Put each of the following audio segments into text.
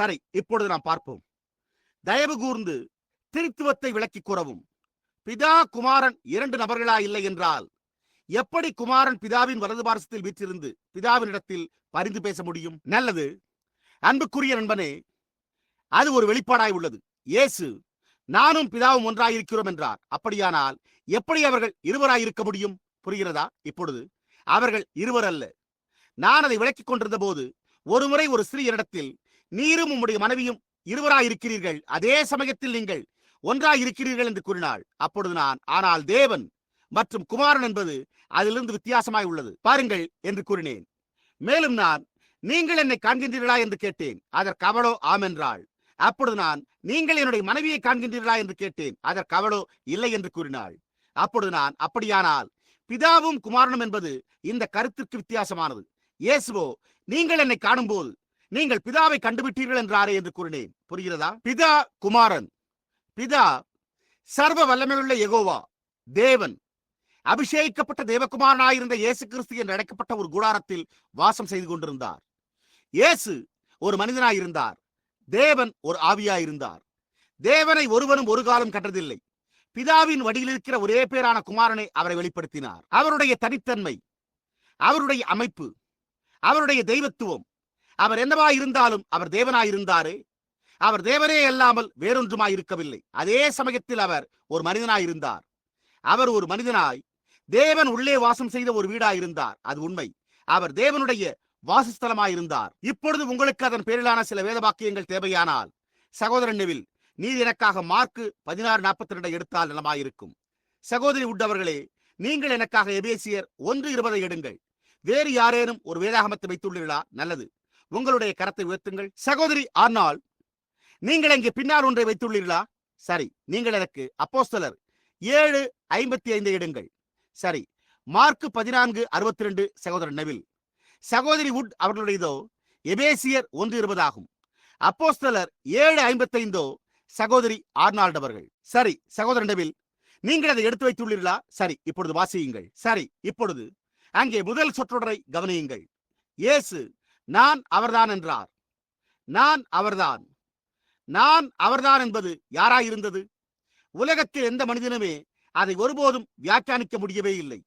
சரி இப்பொழுது நாம் பார்ப்போம். தயவு கூர்ந்து திருத்துவத்தை விளக்கி கூறவும். பிதா குமாரன் இரண்டு நபர்களா இல்லை என்றால் எப்படி குமாரன் பிதாவின் வலது பாரசத்தில் வீற்றிருந்து பிதாவினிடத்தில் பரிந்து பேச முடியும்? நல்லது. அன்புக்குரிய நண்பனே அது ஒரு வெளிப்பாடாய் உள்ளது. இயேசு நானும் பிதாவும் ஒன்றாயிருக்கிறோம் என்றார். அப்படியானால் எப்படி அவர்கள் இருவராய் இருக்க முடியும்? புரிகிறதா? இப்பொழுது அவர்கள் இருவர் அல்ல நான் அதை விளக்கிக் கொண்டிருந்த போது ஒருமுறை ஒரு ஸ்திரீயரிடத்தில் நீரும் உம்முடைய மனைவியும் இருவராய் இருக்கிறீர்கள் அதே சமயத்தில் நீங்கள் ஒன்றாய் இருக்கிறீர்கள் என்று கூறினாள். அப்பொழுது நான் ஆனால் தேவன் மற்றும் குமாரன் என்பது அதிலிருந்து வித்தியாசமாய் உள்ளது. பாருங்கள் என்று கூறினேன். மேலும் நான் நீங்கள் என்னை காண்கின்றீர்களா? என்று கேட்டேன். அதற்கு அவளோ? ஆம் என்றாள். அப்பொழுது நான் நீங்கள் என்னுடைய மனைவியை காண்கின்றீர்களா? என்று கேட்டேன். அதற்கு அவளோ? இல்லை என்று கூறினாள். அப்பொழுது நான் அப்படியானால் பிதாவும் குமாரனும் என்பது இந்த கருத்திற்கு வித்தியாசமானது. இயேசுவோ நீங்கள் என்னை காணும்போது நீங்கள் பிதாவை கண்டுவிட்டீர்கள் என்றாரே என்று கூறினேன். புரிகிறதா? பிதா குமாரன். பிதா சர்வ வல்லமையுள்ள எகோவா தேவன். அபிஷேகிக்கப்பட்ட தேவகுமாரனாயிருந்த இயேசு கிறிஸ்து என்று அழைக்கப்பட்ட ஒரு கூடாரத்தில் வாசம் செய்து கொண்டிருந்தார். இயேசு ஒரு மனிதனாயிருந்தார். தேவன் ஒரு ஆவியாயிருந்தார். தேவனை ஒருவனும் ஒரு காலம் கண்டதில்லை. பிதாவின் வடியில் இருக்கிற ஒரே பேரான குமாரனை அவரை வெளிப்படுத்தினார். அவருடைய தனித்தன்மை அவருடைய அமைப்பு அவருடைய தெய்வத்துவம் அவர் என்னவா இருந்தாலும் அவர் தேவனாயிருந்தாரு. அவர் தேவனே அல்லாமல் வேறொன்றுமாய் இருக்கவில்லை அதே சமயத்தில் அவர் ஒரு மனிதனாய் இருந்தார் அவர் ஒரு மனிதனாய் தேவன் உள்ளே வாசம் செய்த ஒரு வீடாய் இருந்தார் அது உண்மை. அவர் தேவனுடைய வாசஸ்தலமாய் இருந்தார் இப்பொழுது உங்களுக்கு அதன் பேரிலான சில வேத வாக்கியங்கள் தேவையானால் சகோதரன் நெவில் நீர் எனக்காக மார்க்கு பதினாறு நாற்பத்தி ரெண்டை எடுத்தால் நலமாயிருக்கும். சகோதரி உட்டவர்களே நீங்கள் எனக்காக எபேசியர் ஒன்று இருபதை எடுங்கள். வேறு யாரேனும் ஒரு வேதாகமத்தை வைத்துள்ளீர்களா? நல்லது. உங்களுடைய கரத்தை உயர்த்துங்கள். சகோதரி ஆனால் நீங்கள் இங்கு பின்னால் ஒன்றை வைத்துள்ளீர்களா? சரி நீங்கள் எனக்கு அப்போஸ்தலர் ஏழு ஐம்பத்தி ஐந்து எடுங்கள் சரி மார்க் பதினான்கு அறுபத்தி ரெண்டு சகோதரர் நவில். சகோதரி உட் அவர்களுடையதோ? எபேசியர் ஒன்று இருபதாகும் அப்போஸ்தலர் ஏழு ஐம்பத்தைந்தோ? சகோதரி ஆர்னால்ட் அவர்கள். சரி சகோதரன் நவில் நீங்கள் அதை எடுத்து வைத்துள்ளீர்களா? சரி இப்பொழுது வாசியுங்கள். சரி இப்பொழுது அங்கே முதல் சொற்றொடரை கவனியுங்கள். இயேசு நான் அவர்தான் என்றார். நான் அவர்தான். நான் அவர்தான் என்பது யாராயிருந்தது? உலகத்தில் எந்த மனிதனுமே அதை ஒருபோதும் வியாக்கியானிக்க முடியவே இல்லை.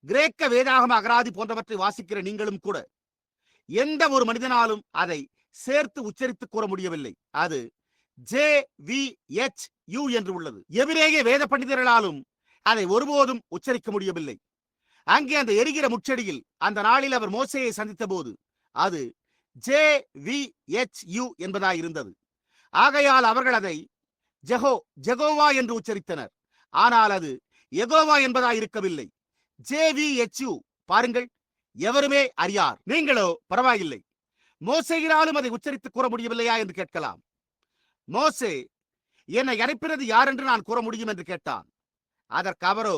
கிரேக்க வேதாகம அகராதி போன்றவற்றை வாசிக்கிற நீங்களும் கூட எந்த ஒரு மனிதனாலும் அதை சேர்த்து உச்சரித்து கூற முடியவில்லை. அது ஜே வி எச் யூ என்று உள்ளது. எபிரேய வேத பண்டிதர்களாலும் அதை ஒருபோதும் உச்சரிக்க முடியவில்லை. அங்கே அந்த எரிகிற முச்செடியில் அந்த நாளில் அவர் மோசையை சந்தித்த போது அது ஜே வி எச் யூ என்பதாய் இருந்தது. ஆகையால் அவர்கள் அதை ஜெகோ ஜெகோவா என்று உச்சரித்தனர். ஆனால் அது எகோவா என்பதாய் இருக்கவில்லை. ஜே வி எச் யூ பாருங்கள் எவருமே அறியார். நீங்களோ பரவாயில்லை. மோசையினாலும் அதை உச்சரித்து கூற முடியவில்லையா என்று கேட்கலாம். மோசே என்னை அனுப்பினது யார் என்று நான் கூற முடியும் என்று கேட்டான். அதற்கு அவரோ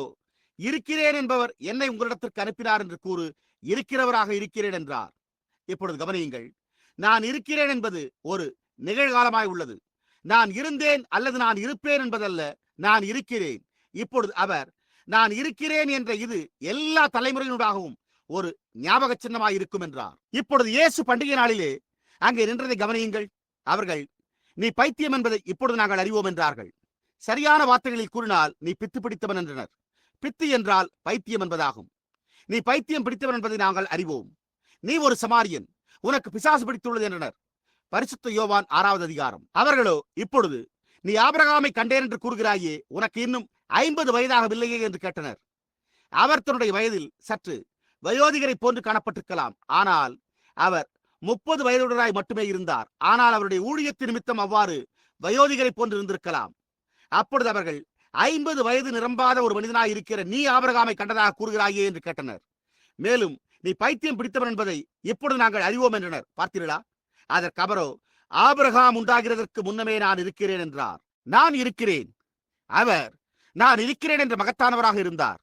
இருக்கிறேன் என்பவர் என்னை உங்களிடத்திற்கு அனுப்பினார் என்று கூறு இருக்கிறவராக இருக்கிறேன் என்றார். இப்பொழுது கவனியுங்கள். நான் இருக்கிறேன் என்பது ஒரு நிகழ்காலமாய் உள்ளது. நான் இருந்தேன் அல்லது நான் இருப்பேன் என்பதல்ல நான் இருக்கிறேன். இப்பொழுது அவர் நான் இருக்கிறேன் என்ற இது எல்லா தலைமுறையினூடாகவும் ஒரு ஞாபக சின்னமாய் இருக்கும் என்றார். இப்பொழுது இயேசு பண்டிகை நாளிலே அங்கே நின்றதை கவனியுங்கள். அவர்கள் நீ பைத்தியம் என்பதை இப்பொழுது நாங்கள் அறிவோம் என்றார்கள். சரியான வார்த்தைகளில் கூறினால் நீ பித்து பிடித்தவன் என்றனர். பித்து என்றால் பைத்தியம் என்பதாகும். நீ பைத்தியம் பிடித்தவன் என்பதை நாங்கள் அறிவோம். நீ ஒரு சமாரியன். உனக்கு பிசாசு பிடித்துள்ளது என்றனர். பரிசுத்த யோவான் ஆறாவது அதிகாரம். அவர்களோ இப்பொழுது நீ ஆபரகாமை கண்டேன் என்று கூறுகிறாயே உனக்கு இன்னும் ஐம்பது வயதாகவில்லையே என்று கேட்டனர். அவர் தன்னுடைய வயதில் சற்று வயோதிகரை போன்று காணப்பட்டிருக்கலாம். ஆனால் அவர் முப்பது வயதுடராய் மட்டுமே இருந்தார். ஆனால் அவருடைய ஊழியத்தின் நிமித்தம் அவ்வாறு வயோதிகரை போன்று இருந்திருக்கலாம். அப்பொழுது அவர்கள் ஐம்பது வயது நிரம்பாத ஒரு மனிதனாய் இருக்கிற நீ ஆபரகாமை கண்டதாக கூறுகிறாயே என்று கேட்டனர். மேலும் நீ பைத்தியம் பிடித்தவன் என்பதை இப்பொழுது நாங்கள் அறிவோம் என்றனர். பார்த்தீர்களா? அதற்கு அவரோ ஆபிரகாம் உண்டாகிறதற்கு முன்னமே நான் இருக்கிறேன் என்றார். நான் இருக்கிறேன். அவர் நான் இருக்கிறேன் என்ற மகத்தானவராக இருந்தார்.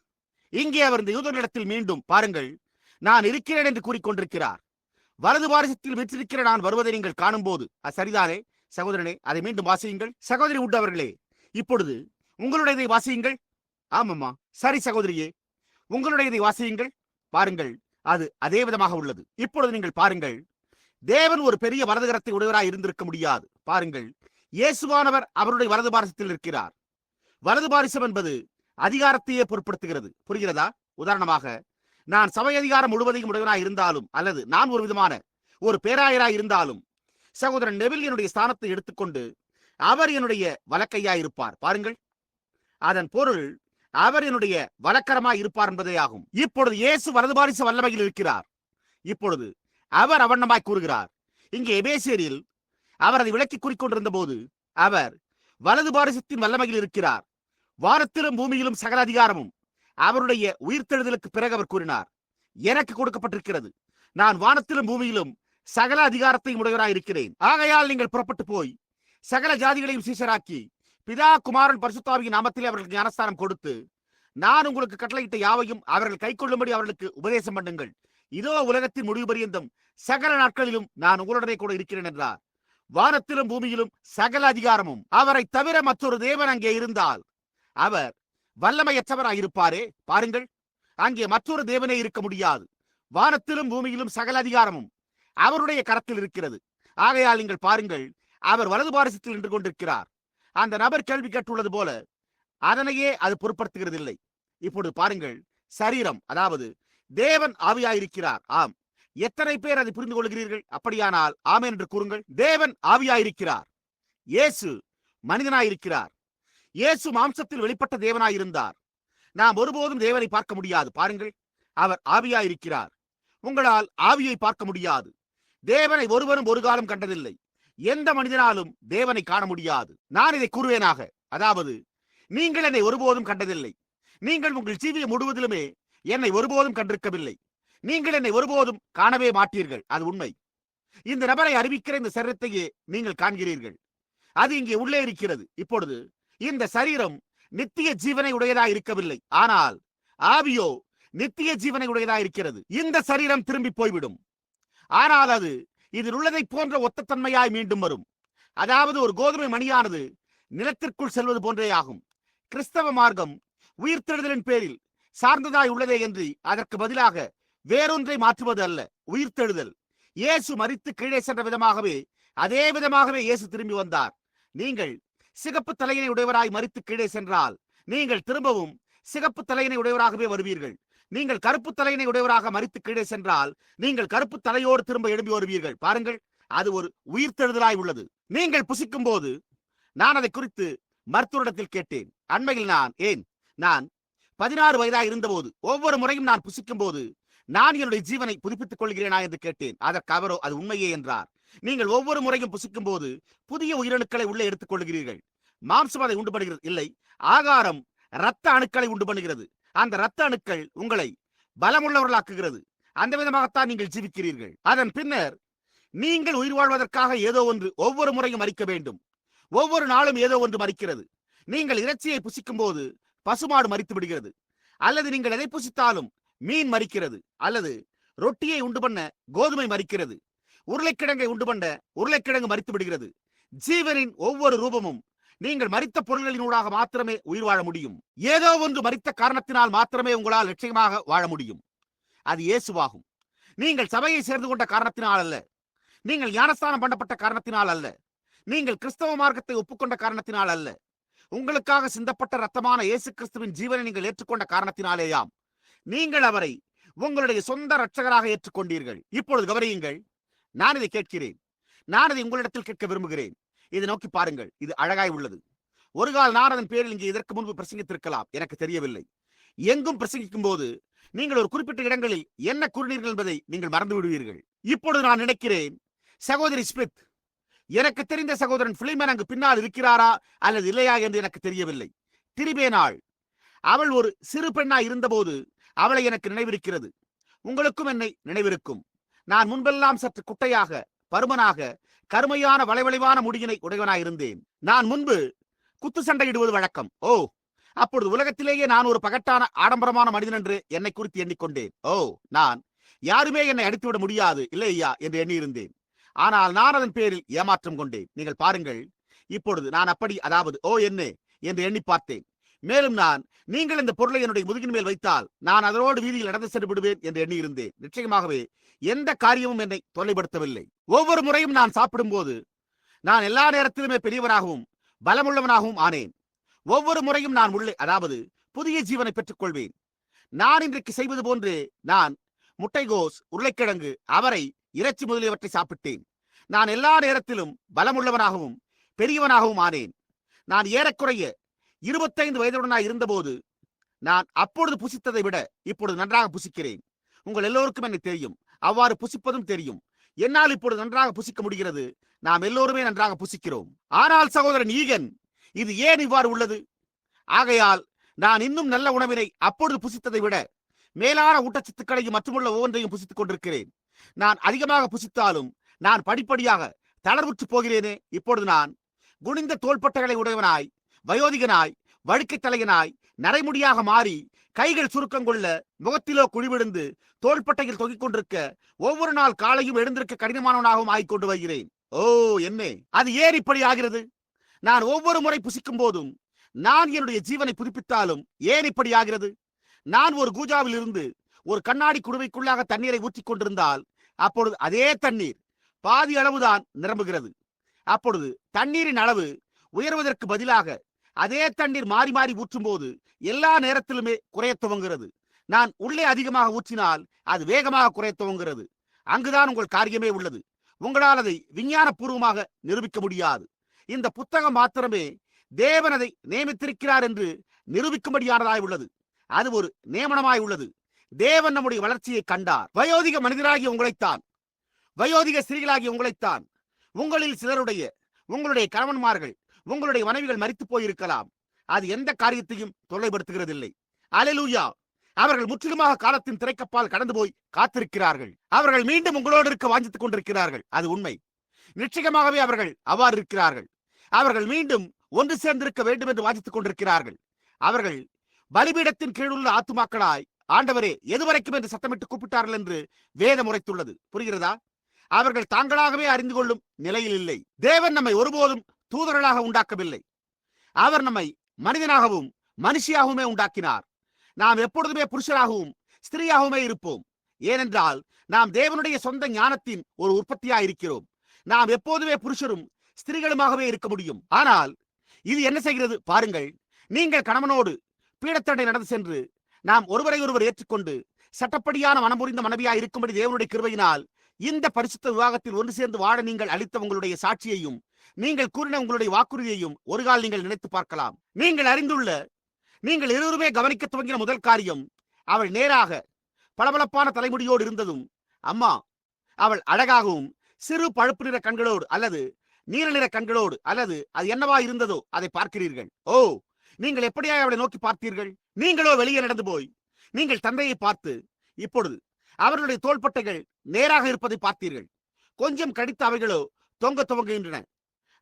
இங்கே அவர் இந்த யூதர்களிடத்தில் மீண்டும் பாருங்கள் நான் இருக்கிறேன் என்று கூறிக்கொண்டிருக்கிறார் வலது பாரசத்தில் வீற்றிருக்கிற நான் வருவதை நீங்கள் காணும்போது அது சரிதானே சகோதரனே அதை மீண்டும் வாசியுங்கள். சகோதரி உண்டவர்களே இப்பொழுது உங்களுடையதை வாசியுங்கள். ஆமாம்மா சரி சகோதரியே உங்களுடையதை வாசியுங்கள். பாருங்கள் அது அதே விதமாக உள்ளது. இப்பொழுது நீங்கள் பாருங்கள் தேவன் ஒரு பெரிய வரதுகரத்தை உடையவராய் இருந்திருக்க முடியாது. பாருங்கள் இயேசுவானவர் அவருடைய வலது பாரிசத்தில் இருக்கிறார் வலது பாரிசம் என்பது அதிகாரத்தையே பொருட்படுத்துகிறது. புரிகிறதா? உதாரணமாக நான் சபை அதிகாரம் முழுவதையும் உடையவனாய் இருந்தாலும் அல்லது நான் ஒரு விதமான ஒரு பேராயராய் இருந்தாலும் சகோதரன் நெவில் என்னுடைய ஸ்தானத்தை எடுத்துக்கொண்டு அவர் என்னுடைய வழக்கையாய் இருப்பார். பாருங்கள் அதன் பொருள் அவர் என்னுடைய வழக்கரமாய் இருப்பார் என்பதே ஆகும். இப்பொழுது இயேசு வலதுபாரிச வல்லமையில் இருக்கிறார். இப்பொழுது அவர் அவண்ணமாய் கூறுகிறார். இங்கே எபேசியரில் அவர் அதை விளக்கி கூறிக்கொண்டிருந்த போது அவர் வலது பாரிசத்தின் வல்லமையில் இருக்கிறார். வாரத்திலும் பூமியிலும் சகல அதிகாரமும் அவருடைய உயிர்த்தெழுதலுக்கு பிறகு அவர் கூறினார். எனக்கு கொடுக்கப்பட்டிருக்கிறது. நான் வானத்திலும் பூமியிலும் சகல அதிகாரத்தையும் உடையவராய் இருக்கிறேன் ஆகையால் நீங்கள் புறப்பட்டு போய் சகல ஜாதிகளையும் சீசராக்கி பிதா குமாரன் பரிசுத்தாவியின் நாமத்திலே அவர்களுக்கு ஞானஸ்தானம் கொடுத்து நான் உங்களுக்கு கட்டளையிட்ட யாவையும் அவர்கள் கைக்கொள்ளும்படி அவர்களுக்கு உபதேசம் பண்ணுங்கள். இதோ உலகத்தின் முடிவு பரியந்தம். சகல நாட்களிலும் நான் உங்களுடனே கூட இருக்கிறேன் என்றார். வானத்திலும் பூமியிலும் சகல அதிகாரமும் அவரை தவிர மற்றொரு தேவன் அங்கே இருந்தால் அவர் வல்லமையற்றவராயிருப்பாரே பாருங்கள். அங்கே மற்றொரு தேவனே இருக்க முடியாது. வானத்திலும் பூமியிலும் சகல அதிகாரமும் அவருடைய கரத்தில் இருக்கிறது. ஆகையால் நீங்கள் பாருங்கள் அவர் வலது பாரசத்தில் நின்று கொண்டிருக்கிறார். அந்த நபர் கேள்வி கேட்டுள்ளது போல அதனையே அது பொருட்படுத்துகிறதில்லை. இப்பொழுது பாருங்கள் சரீரம் அதாவது தேவன் ஆவியாயிருக்கிறார். ஆம். எத்தனை பேர் அதை புரிந்து கொள்கிறீர்கள்? அப்படியானால் ஆமே என்று கூறுங்கள். தேவன் ஆவியாயிருக்கிறார். இயேசு மனிதனாயிருக்கிறார். இயேசு மாம்சத்தில் வெளிப்பட்ட தேவனாயிருந்தார். நாம் ஒருபோதும் தேவனை பார்க்க முடியாது. பாருங்கள் அவர் ஆவியாயிருக்கிறார். உங்களால் ஆவியை பார்க்க முடியாது. தேவனை ஒருவரும் ஒரு காலம் கண்டதில்லை. எந்த மனிதனாலும் தேவனை காண முடியாது. நான் இதை கூறுவேனாக. அதாவது நீங்கள் என்னை ஒருபோதும் கண்டதில்லை. நீங்கள் உங்கள் ஜீவியம் முழுவதிலுமே என்னை ஒருபோதும் கண்டிருக்கவில்லை. நீங்கள் என்னை ஒருபோதும் காணவே மாட்டீர்கள். அது உண்மை. இந்த நபரை அறிவிக்கிற இந்த சரீரத்தையே நீங்கள் காண்கிறீர்கள். அது இங்கே உள்ளே இருக்கிறது. இப்பொழுது இந்த சரீரம் நித்திய ஜீவனை உடையதா இருக்கவில்லை. ஆனால் ஆவியோ நித்திய ஜீவனை உடையதா இருக்கிறது. இந்த சரீரம் திரும்பி போய்விடும். ஆனால் அது இதில் உள்ளதை போன்ற ஒத்த தன்மையாய் மீண்டும் வரும். அதாவது ஒரு கோதுமை மணியானது நிலத்திற்குள் செல்வது போன்றே ஆகும். கிறிஸ்தவ மார்க்கம் உயிர்த்தெழுதலின் பேரில் சார்ந்ததாய் உள்ளதே என்று அதற்கு பதிலாக வேறொன்றை மாற்றுவது அல்ல உயிர்த்தெழுதல். இயேசு மறித்து கீழே சென்ற விதமாகவே அதே விதமாகவே இயேசு திரும்பி வந்தார். நீங்கள் சிகப்பு தலையினை உடையவராய் மறித்து கீழே சென்றால் நீங்கள் திரும்பவும் சிகப்பு தலையினை உடையவராகவே வருவீர்கள். நீங்கள் கருப்பு தலையினை உடையவராக மறித்து கீழே சென்றால் நீங்கள் கருப்பு தலையோடு திரும்ப எழும்பி வருவீர்கள். பாருங்கள் அது ஒரு உயிர்த்தெழுதலாய் உள்ளது. நீங்கள் புசிக்கும் போது நான் அதை குறித்து மருத்துவரிடத்தில் கேட்டேன். அண்மையில் நான் ஏன்? நான் பதினாறு வயதாக இருந்தபோது ஒவ்வொரு முறையும் நான் புசிக்கும் போது நான் என்னுடைய ஜீவனை புதுப்பித்துக் கொள்கிறேனா என்று கேட்டேன். அதற்கு அவரோ அது உண்மையே என்றார். நீங்கள் ஒவ்வொரு முறையும் புசிக்கும் போது புதிய உயிரணுக்களை உள்ளே எடுத்துக் கொள்கிறீர்கள். மாம்சம் அதை உண்டு பண்ணுகிறது இல்லை. ஆகாரம் இரத்த அணுக்களை உண்டு பண்ணுகிறது. அந்த இரத்த அணுக்கள் உங்களை பலமுள்ளவர்களாக்குகிறது. அந்த விதமாகத்தான் நீங்கள் ஜீவிக்கிறீர்கள். அதன் பின்னர் நீங்கள் உயிர் வாழ்வதற்காக ஏதோ ஒன்று ஒவ்வொரு முறையும் மறிக்க வேண்டும். ஒவ்வொரு நாளும் ஏதோ ஒன்று மறிக்கிறது நீங்கள் இறைச்சியை புசிக்கும் போது பசுமாடு மறித்து விடுகிறது. அல்லது நீங்கள் எதை புசித்தாலும் மீன் மறிக்கிறது அல்லது ரொட்டியை உண்டு பண்ண கோதுமை மறிக்கிறது உருளைக்கிழங்கை உண்டு பண்ண உருளைக்கிழங்கு மறித்து விடுகிறது. ஜீவனின் ஒவ்வொரு ரூபமும் நீங்கள் மறித்த பொருள்களினூடாக மாத்திரமே உயிர் வாழ முடியும். ஏதோ ஒன்று மறித்த காரணத்தினால் மாத்திரமே உங்களால் லட்சியமாக வாழ முடியும். அது இயேசுவாகும். நீங்கள் சபையை சேர்ந்து கொண்ட காரணத்தினால் அல்ல. நீங்கள் ஞானஸ்தானம் பண்ணப்பட்ட காரணத்தினால் அல்ல. நீங்கள் கிறிஸ்தவ மார்க்கத்தை ஒப்புக்கொண்ட காரணத்தினால் அல்ல. உங்களுக்காக சிந்தப்பட்ட ரத்தமான இயேசு கிறிஸ்துவின் ஜீவனை நீங்கள் ஏற்றுக்கொண்ட காரணத்தினாலேயாம். நீங்கள் அவரை உங்களுடைய சொந்த ரட்சகராக ஏற்றுக்கொண்டீர்கள். இப்பொழுது கவனியுங்கள். நான் இதை கேட்கிறேன். நான் இதை உங்களிடத்தில் கேட்க விரும்புகிறேன். இதை நோக்கி பாருங்கள். இது அழகாய் உள்ளது. ஒரு கால் நான் அதன் பேரில் இங்கே இதற்கு முன்பு பிரசங்கித்திருக்கலாம். எனக்கு தெரியவில்லை. எங்கும் பிரசங்கிக்கும் போது நீங்கள் ஒரு குறிப்பிட்ட இடங்களில் என்ன கூறினீர்கள் என்பதை நீங்கள் மறந்து விடுவீர்கள் இப்பொழுது நான் நினைக்கிறேன் சகோதரி ஸ்மித் எனக்கு தெரிந்த சகோதரன் பிலிமன் அங்கு பின்னால் இருக்கிறாரா அல்லது இல்லையா என்று எனக்கு தெரியவில்லை. திரிபேனாள் அவள் ஒரு சிறு பெண்ணாய் இருந்தபோது அவளை எனக்கு நினைவிருக்கிறது. உங்களுக்கும் என்னை நினைவிருக்கும். நான் முன்பெல்லாம் சற்று குட்டையாக பருமனாக கருமையான வளைவளைவான முடியினை உடையவனாயிருந்தேன் நான் முன்பு குத்து சண்டையிடுவது வழக்கம். ஓ அப்பொழுது உலகத்திலேயே நான் ஒரு பகட்டான ஆடம்பரமான மனிதன் என்று என்னை குறித்து எண்ணிக்கொண்டேன். ஓ நான் யாருமே என்னை அடித்துவிட முடியாது இல்லை ஐயா என்று எண்ணியிருந்தேன். ஆனால் நான் அதன் பேரில் ஏமாற்றம் கொண்டேன். நீங்கள் பாருங்கள் இப்பொழுது நான் அப்படி அதாவது ஓ என்ன என்று எண்ணி பார்த்தேன். மேலும் நான் நீங்கள் இந்த பொருளை என்னுடைய முதுகின் மேல் வைத்தால் நான் அதனோடு வீதியில் நடந்து சென்று விடுவேன் என்று எண்ணியிருந்தேன். நிச்சயமாகவே எந்த காரியமும் என்னை தொல்லைப்படுத்தவில்லை. ஒவ்வொரு முறையும் நான் சாப்பிடும்போது நான் எல்லா நேரத்திலுமே பெரியவனாகவும் பலமுள்ளவனாகவும் ஆனேன். ஒவ்வொரு முறையும் நான் உள்ளே அதாவது புதிய ஜீவனை பெற்றுக்கொள்வேன். நான் இன்றைக்கு செய்வது போன்று நான் முட்டைகோஸ் உருளைக்கிழங்கு அவரை இறைச்சி முதலியவற்றை சாப்பிட்டேன். நான் எல்லா நேரத்திலும் பலமுள்ளவனாகவும் பெரியவனாகவும் ஆனேன். நான் ஏறக்குறைய இருபத்தைந்து வயதுடனாய் இருந்தபோது நான் அப்பொழுது புசித்ததை விட இப்பொழுது நன்றாக புசிக்கிறேன். உங்கள் எல்லோருக்கும் என்னை தெரியும். அவ்வாறு புசிப்பதும் தெரியும். என்னால் இப்பொழுது நன்றாக புசிக்க முடிகிறது. நாம் எல்லோருமே நன்றாக புசிக்கிறோம். ஆனால் சகோதரன் ஈகன் இது ஏன் இவ்வாறு உள்ளது? ஆகையால் நான் இன்னும் நல்ல உணவினை அப்பொழுது புசித்ததை விட மேலான ஊட்டச்சத்துக்களையும் மற்றுமுள்ள ஒவ்வொன்றையும் புசித்துக் கொண்டிருக்கிறேன். நான் அதிகமாக புசித்தாலும் நான் படிப்படியாக தளர்வுற்று போகிறேனே. இப்பொழுது நான் குனிந்த தோள்பட்டைகளை உடையவனாய் வயோதிகனாய் வழுக்கைத் தலையனாய் நரைமுடியாக மாறி கைகள் சுருக்கம் கொள்ள முகத்திலோ குழிவிழுந்து தோள்பட்டையில் தொகிக் கொண்டிருக்க ஒவ்வொரு நாள் காலையும் எழுந்திருக்க கடினமானவனாகவும் ஆகிக் கொண்டு வருகிறேன். ஓ என்ன அது ஏன் இப்படி ஆகிறது? நான் ஒவ்வொரு முறை புசிக்கும் போதும் நான் என்னுடைய ஜீவனை புதுப்பித்தாலும் ஏன் இப்படி ஆகிறது? நான் ஒரு கூஜாவில் இருந்து ஒரு கண்ணாடி குடுவைக்குள்ளாக தண்ணீரை ஊற்றிக் கொண்டிருந்தால் அப்பொழுது அதே தண்ணீர் பாதி அளவுதான் நிரம்புகிறது. அப்பொழுது தண்ணீரின் அளவு உயர்வதற்கு பதிலாக அதே தண்ணீர் மாறி மாறி ஊற்றும் போது எல்லா நேரத்திலுமே குறைய துவங்குகிறது. நான் உள்ளே அதிகமாக ஊற்றினால் அது வேகமாக குறைய துவங்குகிறது. அங்குதான் உங்கள் காரியமே உள்ளது. உங்களால் அதை விஞ்ஞானபூர்வமாக நிரூபிக்க முடியாது. இந்த புத்தகம் மாத்திரமே தேவன் அதை நியமித்திருக்கிறார் என்று நிரூபிக்கும்படியானதாய் உள்ளது. அது ஒரு நியமனமாய் உள்ளது. தேவன் நம்முடைய வளர்ச்சியை கண்டார். வயோதிக மனிதராகிய உங்களைத்தான். வயோதிக ஸ்திரீகளாகிய உங்களைத்தான். உங்களில் சிலருடைய உங்களுடைய கணவன்மார்கள் உங்களுடைய மனைவிகள் மறித்து போயிருக்கலாம். அது எந்த காரியத்தையும் தொல்லைப்படுத்துகிறதில்லை. அலலூயா அவர்கள் முற்றிலுமாக காலத்தின் திரைக்கப்பால் கடந்து போய் காத்திருக்கிறார்கள். அவர்கள் மீண்டும் உங்களோடு இருக்க வாஞ்சித்துக் கொண்டிருக்கிறார்கள். அது உண்மை. நிச்சயமாகவே அவர்கள் அவ்வாறு இருக்கிறார்கள். அவர்கள் மீண்டும் ஒன்று சேர்ந்திருக்க வேண்டும் என்று வாஞ்சித்துக் கொண்டிருக்கிறார்கள். அவர்கள் பலிபீடத்தின் கீழுள்ள ஆத்துமாக்களாய் ஆண்டவரே எதுவரைக்கும் என்று சத்தமிட்டு கூப்பிட்டார்கள் என்று வேதம் உரைத்துள்ளது. புரிகிறதா? அவர்கள் தாங்களாகவே அறிந்து கொள்ளும் நிலையில் இல்லை. தேவன் நம்மை ஒருபோதும் தூதர்களாக உண்டாக்கவில்லை. அவர் நம்மை மனிதனாகவும் மனுஷியாகவுமே உண்டாக்கினார். நாம் எப்பொழுதுமே புருஷராகவும் ஸ்திரீயாகவுமே இருப்போம். ஏனென்றால் நாம் தேவனுடைய சொந்த ஞானத்தின் ஒரு உற்பத்தியா இருக்கிறோம் நாம் எப்போதுமே புருஷரும் ஸ்திரீகளுமாகவே இருக்க முடியும். ஆனால் இது என்ன செய்கிறது? பாருங்கள். நீங்கள் கணவனோடு பீடத்தண்டை நடந்து சென்று நாம் ஒருவரை ஒருவர் ஏற்றுக்கொண்டு சட்டப்படியான மனமுறிந்த மனைவியா இருக்கும்படி தேவனுடைய கிருபையினால் இந்த பரிசுத்த விவாகத்தில் ஒன்று சேர்ந்து வாழ நீங்கள் அளித்த உங்களுடைய சாட்சியையும் நீங்கள் கூறின உங்களுடைய வாக்குறுதியையும் ஒரு கால் நீங்கள் நினைத்து பார்க்கலாம். நீங்கள் அறிந்துள்ள நீங்கள் இருவருமே கவனிக்க துவங்கின முதல் காரியம் அவள் நேராக பளபளப்பான தலைமுடியோடு இருந்ததும் அம்மா அவள் அழகாகவும் சிறு பழுப்பு நிற கண்களோடு அல்லது நீல நிற கண்களோடு அல்லது அது என்னவா இருந்ததோ அதை பார்க்கிறீர்கள். ஓ நீங்கள் எப்படியா அவளை நோக்கி பார்த்தீர்கள்? நீங்களோ வெளியே நடந்து போய் நீங்கள் தந்தையை பார்த்து இப்பொழுது அவர்களுடைய தோள்பட்டைகள் நேராக இருப்பதை பார்த்தீர்கள். கொஞ்சம் கடித்த அவைகளோ தொங்க துவங்குகின்றன.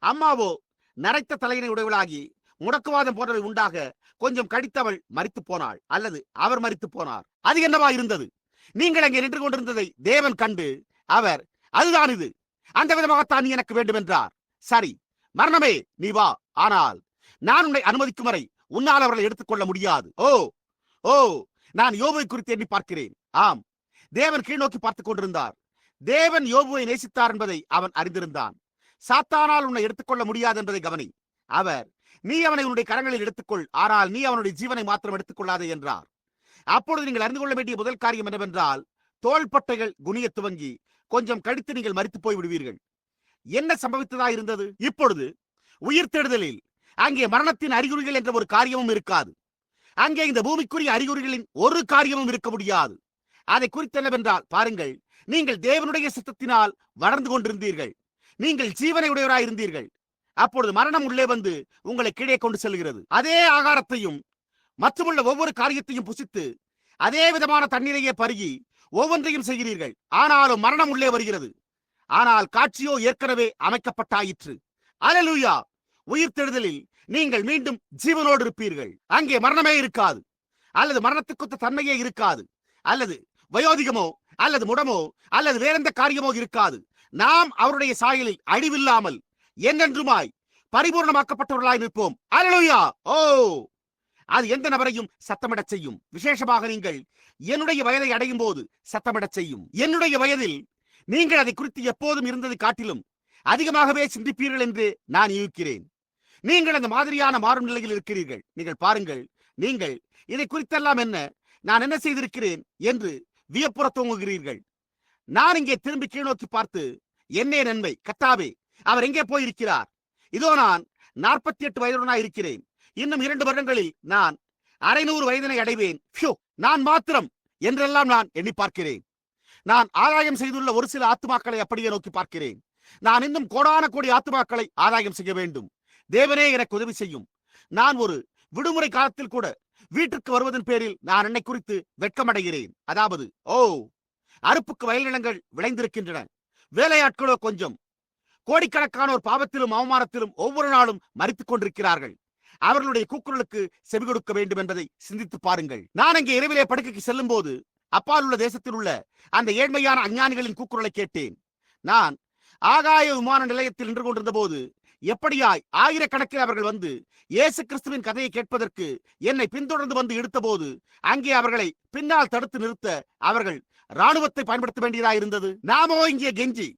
அம்மாவோ நரைத்த தலையினை உடையவளாகி முடக்குவாதம் போன்றவை உண்டாக கொஞ்சம் கடித்தவள் மறித்து போனாள். அல்லது அவர் மறித்து போனார். அது என்னவா இருந்தது? நீங்கள் அங்கே நின்று கொண்டிருந்ததை தேவன் கண்டு அவர் அதுதான் இது. அந்த விதமாகத்தான் நீ எனக்கு வேண்டும் என்றார் சரி மரணமே நீ வா. ஆனால் நான் உன்னை அனுமதிக்கும் வரை உன்னால் அவர்களை எடுத்துக்கொள்ள முடியாது. ஓ ஓ நான் யோபுவை குறித்து எண்ணி பார்க்கிறேன். ஆம். தேவன் கீழ்நோக்கி பார்த்துக் கொண்டிருந்தார். தேவன் யோபுவை நேசித்தார் என்பதை அவன் அறிந்திருந்தான். சாத்தானால் உன்னை எடுத்துக்கொள்ள முடியாது என்பதை கவனி. அவர் நீ அவனை உன்னுடைய கரங்களில் எடுத்துக்கொள் ஆனால் நீ அவனுடைய ஜீவனை மாத்திரம் எடுத்துக்கொள்ளாதே என்றார். அப்பொழுது நீங்கள் அறிந்து கொள்ள வேண்டிய முதல் காரியம் என்னவென்றால் தோள்பட்டைகள் குனிய துவங்கி கொஞ்சம் கடித்து நீங்கள் மறித்து போய் விடுவீர்கள். என்ன சம்பவித்ததா இருந்தது? இப்பொழுது உயிர் தேடுதலில் அங்கே மரணத்தின் அறிகுறிகள் என்ற ஒரு காரியமும் இருக்காது. அங்கே இந்த பூமிக்குரிய அறிகுறிகளின் ஒரு காரியமும் இருக்க முடியாது. அதை குறித்து என்னவென்றால் பாருங்கள் நீங்கள் தேவனுடைய சித்தத்தினால் வளர்ந்து கொண்டிருந்தீர்கள். நீங்கள் ஜீவனை உடையவராய் இருந்தீர்கள் அப்பொழுது மரணம் உள்ளே வந்து உங்களை கீழே கொண்டு செல்கிறது. அதே ஆகாரத்தையும் மற்றுமுள்ள ஒவ்வொரு காரியத்தையும் புசித்து அதே விதமான தண்ணீரையே பருகி ஒவ்வொன்றையும் செய்கிறீர்கள். ஆனாலும் மரணம் உள்ளே வருகிறது. ஆனால் காட்சியோ ஏற்கனவே அமைக்கப்பட்டாயிற்று. அலலூயா உயிர் தெழுதலில் நீங்கள் மீண்டும் ஜீவனோடு இருப்பீர்கள். அங்கே மரணமே இருக்காது. அல்லது மரணத்துக்குத்த தன்மையே இருக்காது. அல்லது வயோதிகமோ அல்லது முடமோ அல்லது வேறெந்த காரியமோ இருக்காது. நாம் அவருடைய சாயலில் அழிவில்லாமல் எங்கென்றுமாய் பரிபூர்ணமாக்கப்பட்டவர்களாய் நிற்போம். அல்லேலூயா ஓ! அது எந்த நபரையும் சத்தமிடச் செய்யும். விசேஷமாக நீங்கள் என்னுடைய வயதை அடையும் போது சத்தமிடச் செய்யும். என்னுடைய வயதில் நீங்கள் அதை குறித்து எப்போதும் இருந்தது காட்டிலும் அதிகமாகவே சிந்திப்பீர்கள் என்று நான் யூகிக்கிறேன் நீங்கள் அந்த மாதிரியான மாறும் நிலையில் இருக்கிறீர்கள். நீங்கள் பாருங்கள் நீங்கள் இதை குறித்தெல்லாம் என்ன? நான் என்ன செய்திருக்கிறேன் என்று வியப்புற தூங்குகிறீர்கள். நான் இங்கே திரும்பி கீழ்நோக்கி பார்த்து என்னே நன்மை கத்தாவே அவர் எங்கே போயிருக்கிறார்? இதோ நான் நாற்பத்தி எட்டு வயதுடனாய் இருக்கிறேன். இன்னும் இரண்டு வருடங்களில் நான் அரைநூறு வயதினை அடைவேன். நான் மாத்திரம் என்றெல்லாம் நான் எண்ணி பார்க்கிறேன். நான் ஆதாயம் செய்துள்ள ஒரு சில ஆத்துமாக்களை அப்படியே நோக்கி பார்க்கிறேன். நான் இன்னும் கோடான கோடி ஆத்துமாக்களை ஆதாயம் செய்ய வேண்டும். தேவனே எனக்கு உதவி செய்யும். நான் ஒரு விடுமுறை காலத்தில் கூட வீட்டுக்கு வருவதன் பேரில் நான் என்னை குறித்து வெட்கமடைகிறேன். அதாவது ஓ அறுப்புக்கு வயல் நிலங்கள் விளைந்திருக்கின்றன. வேலையாட்களோ கொஞ்சம் கோடிக்கணக்கானோர் பாவத்திலும் அவமானத்திலும் ஒவ்வொரு நாளும் மறித்துக் கொண்டிருக்கிறார்கள். அவர்களுடைய கூக்குரலுக்கு செவி கொடுக்க வேண்டும் என்பதை சிந்தித்து பாருங்கள். நான் அங்கே இரவிலே படுக்கைக்கு செல்லும் போது அப்பால் உள்ள தேசத்தில் உள்ள அந்த ஏழ்மையான அஞ்ஞானிகளின் கூக்குரலை கேட்டேன். நான் ஆகாய விமான நிலையத்தில் நின்று கொண்டிருந்த போது எப்படியாய் ஆயிரக்கணக்கில் அவர்கள் வந்து இயேசு கிறிஸ்துவின் கதையை கேட்பதற்கு என்னை பின்தொடர்ந்து வந்து இழுத்தபோது அங்கே அவர்களை பின்னால் தடுத்து நிறுத்த அவர்கள் ராணுவத்தை பயன்படுத்த வேண்டியதாக இருந்தது நாமோ இங்கே கெஞ்சி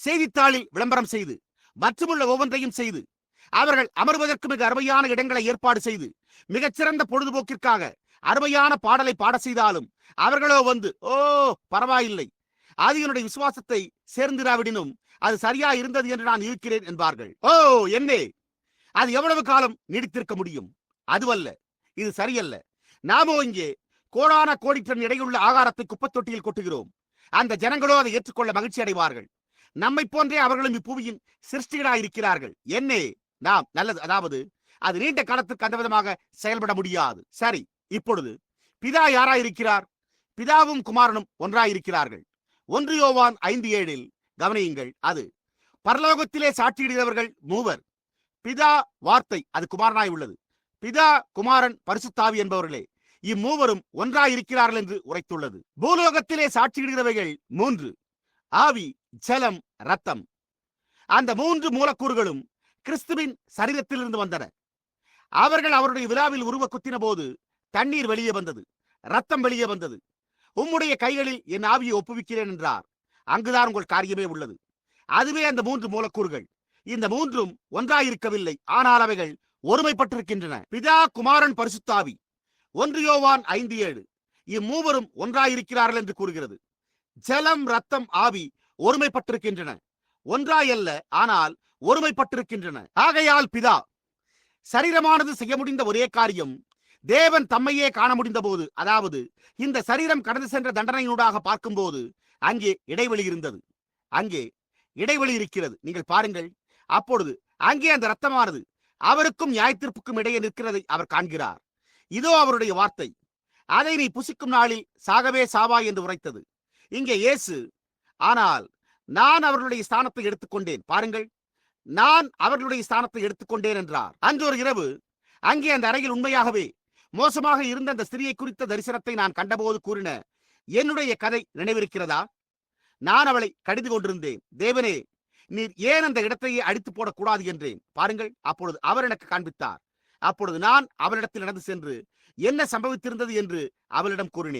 செய்தித்தாளில் விளம்பரம் செய்து மற்றுமுள்ள ஒவ்வொன்றையும் செய்து அவர்கள் அமர்வதற்கு மிக அருமையான இடங்களை ஏற்பாடு செய்து மிகச்சிறந்த பொழுதுபோக்கிற்காக அருமையான பாடலை பாட செய்தாலும் அவர்களோ வந்து ஓ பரவாயில்லை. அது என்னுடைய விசுவாசத்தை சேர்ந்திராவிடினும் அது சரியா இருந்தது என்று நான் இருக்கிறேன் என்பார்கள். ஓ என்னே! அது எவ்வளவு காலம் நீடித்திருக்க முடியும்? அதுவல்ல இது சரியல்ல. நாமோ இங்கே கோடான கோடி டன் எடையுள்ள ஆகாரத்தை குப்பத்தொட்டியில் கொட்டுகிறோம். அந்த ஜனங்களோ அதை ஏற்றுக்கொள்ள மகிழ்ச்சி அடைவார்கள் நம்மை போன்றே அவர்களும் இப்புவியின் சிருஷ்டிகளாக இருக்கிறார்கள் என்னே நாம் நல்லது அதாவது அது நீண்ட காலத்துக்கு அந்த விதமாக செயல்பட முடியாது. சரி இப்பொழுது பிதா யாராயிருக்கிறார்? பிதாவும் குமாரனும் ஒன்றாயிருக்கிறார்கள். ஒன்று யோவான் ஐந்து ஏழில் கவனியுங்கள் அது பரலோகத்திலே சாட்சியிடுகிறவர்கள் மூவர். பிதா வார்த்தை அது குமாரனாய் உள்ளது. பிதா குமாரன் பரிசுத்தாவி என்பவர்களே இம்மூவரும் ஒன்றாயிருக்கிறார்கள் என்று உரைத்துள்ளது. பூலோகத்திலே சாட்சியிடுகிறவைகள் மூன்று. ஆவி ஜலம் ரத்தம் அந்த மூன்று மூலக்கூறுகளும் கிறிஸ்துவின் சரீரத்திலிருந்து வந்தன. அவர்கள் அவருடைய விழாவில் உருவ குத்தின போது தண்ணீர் வெளியே வந்தது ரத்தம் வெளியே வந்தது. உம்முடைய கைகளில் என் ஆவியை ஒப்புவிக்கிறேன் என்றார். அங்குதான் உங்கள் காரியமே உள்ளது. அதுவே அந்த மூன்று மூலக்கூறுகள். இந்த மூன்றும் ஒன்றாயிருக்கவில்லை. ஆனால் அவைகள் ஒருமைப்பட்டிருக்கின்றன. பிதா குமாரன் பரிசுத்தாவி. ஒன்று யோவான் ஐந்து ஏழு. இம்மூவரும் ஒன்றாயிருக்கிறார்கள் என்று கூறுகிறது. ஜலம் ரத்தம் ஆவி ஒருமைப்பட்டிருக்கின்றன. ஒன்றாயல்ல ஆனால் ஒருமைப்பட்டிருக்கின்றன. ஆகையால் பிதா சரீரமானது செய்ய முடிந்த ஒரே காரியம் தேவன் தம்மையே காண முடிந்த போது அதாவது இந்த சரீரம் கடந்து சென்ற தண்டனையினூடாக பார்க்கும்போது அங்கே இடைவெளி இருந்தது. அங்கே இடைவெளி இருக்கிறது. நீங்கள் பாருங்கள் அப்பொழுது அங்கே அந்த ரத்தமானது அவருக்கும் நியாயத்திற்புக்கும் இடையே நிற்கிறதை அவர் காண்கிறார். இதோ அவருடைய வார்த்தை. அதை நீ புசிக்கும் நாளில் சாகவே சாவா என்று உரைத்தது. இங்கே இயேசு ஆனால் நான் அவர்களுடைய ஸ்தானத்தை எடுத்துக்கொண்டேன். பாருங்கள். நான் அவர்களுடைய ஸ்தானத்தை எடுத்துக்கொண்டேன் என்றார். அன்று ஒரு இரவு அங்கே அந்த அறையில் உண்மையாகவே மோசமாக இருந்த அந்த ஸ்திரியை குறித்த தரிசனத்தை நான் கண்டபோது கூறின என்னுடைய கதை நினைவிருக்கிறதா? நான் அவளை கடிந்து கொண்டிருந்தேன். தேவனே நீர் ஏன் அந்த இடத்தையே அடித்து போடக்கூடாது? என்றேன். பாருங்கள். அப்பொழுது அவர் எனக்கு காண்பித்தார். அப்பொழுது நான் அவளிடத்தில் நடந்து சென்று என்ன சம்பவித்திருந்தது? என்று அவளிடம் கூறினேன்.